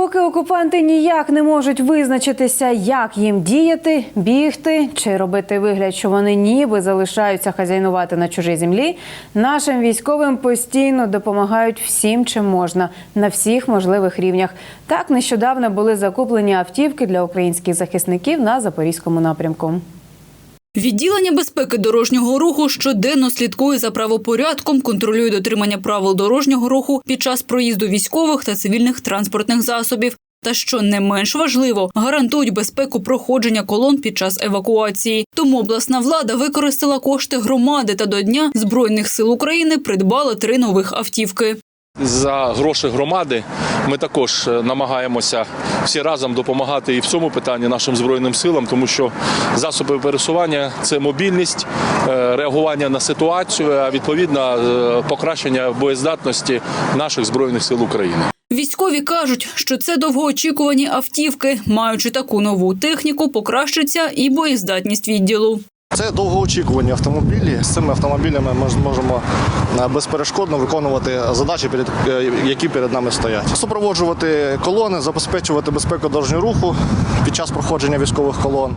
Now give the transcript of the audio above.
Поки окупанти ніяк не можуть визначитися, як їм діяти, бігти чи робити вигляд, що вони ніби залишаються хазяйнувати на чужій землі, нашим військовим постійно допомагають всім, чим можна на всіх можливих рівнях. Так нещодавно були закуплені автівки для українських захисників на запорізькому напрямку. Відділення безпеки дорожнього руху щоденно слідкує за правопорядком, контролює дотримання правил дорожнього руху під час проїзду військових та цивільних транспортних засобів. Та що не менш важливо, гарантують безпеку проходження колон під час евакуації. Тому обласна влада використала кошти громади та до дня збройних сил України придбала три нових автівки. За гроші громади ми також е, намагаємося всі разом допомагати і в цьому питанні нашим збройним силам, тому що засоби пересування це мобільність, е, реагування на ситуацію, а відповідно е, покращення боєздатності наших збройних сил України. Військові кажуть, що це довгоочікувані автівки. Маючи таку нову техніку, покращиться і боєздатність відділу. Це довгоочікувані автомобілі. З цими автомобілями ми зможемо е, безперешкодно виконувати задачі, е, які перед нами стоять. Супроводжувати колони, забезпечувати безпеку дорожнього руху під час проходження військових колон.